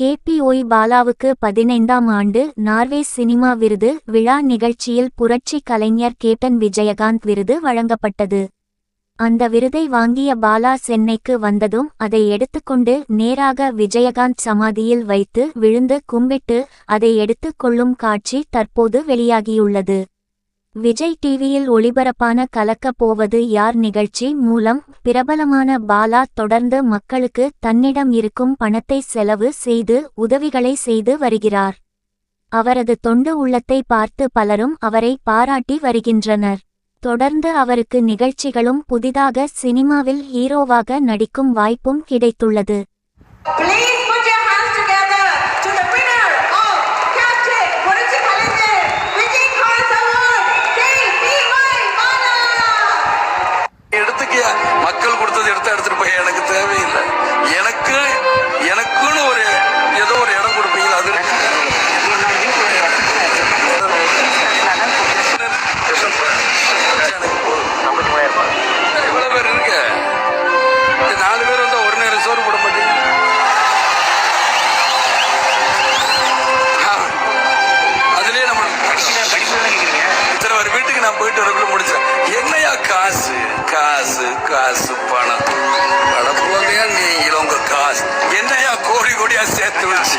K P Y பாலாவுக்கு பதினைந்தாம் ஆண்டு Norway cinema விருது விழா நிகழ்ச்சியில் புரட்சி கலைஞர் கேப்டன் விஜயகாந்த் விருது வழங்கப்பட்டது. அந்த விருதை வாங்கிய பாலா சென்னைக்கு வந்ததும் அதை எடுத்துக்கொண்டு நேராக விஜயகாந்த் சமாதியில் வைத்து விழுந்து கும்பிட்டு அதை எடுத்துக் கொள்ளும் காட்சி தற்போது வெளியாகியுள்ளது. விஜய் டிவியில் ஒளிபரப்பான கலக்கப் போவது யார் நிகழ்ச்சி மூலம் பிரபலமான பாலா தொடர்ந்து மக்களுக்கு தன்னிடம் இருக்கும் பணத்தை செலவு செய்து உதவிகளை செய்து வருகிறார். அவரது தொண்டு உள்ளத்தை பார்த்து பலரும் அவரை பாராட்டி வருகின்றனர். தொடர்ந்து அவருக்கு நிகழ்ச்சிகளும் புதிதாக சினிமாவில் ஹீரோவாக நடிக்கும் வாய்ப்பும் கிடைத்துள்ளது. மக்கள் எடுத்துட்டு போய் எனக்கு தேவையில்லை. எனக்கு எனக்குன்னு ஒரு ஏதோ ஒரு இடம் கொடுப்பீங்க அது எனக்கு எவ்வளவு பேர் இருக்கு? இந்த நாலு பேர் வந்தா ஒரு நேரம் சோறு போட மாட்டீங்க. ஆ. அதுலயே நம்ம இத்தனை ஒரு வீட்டுக்கு நான் போயிட்டு வரக்குள்ள முடிச்சேன். என்னையா காசு? காசு காசு பணம். கடப்புலதையா நீங்களும் உங்க காசு. என்னையா கோடி கோடியா சேர்த்து வச்சு?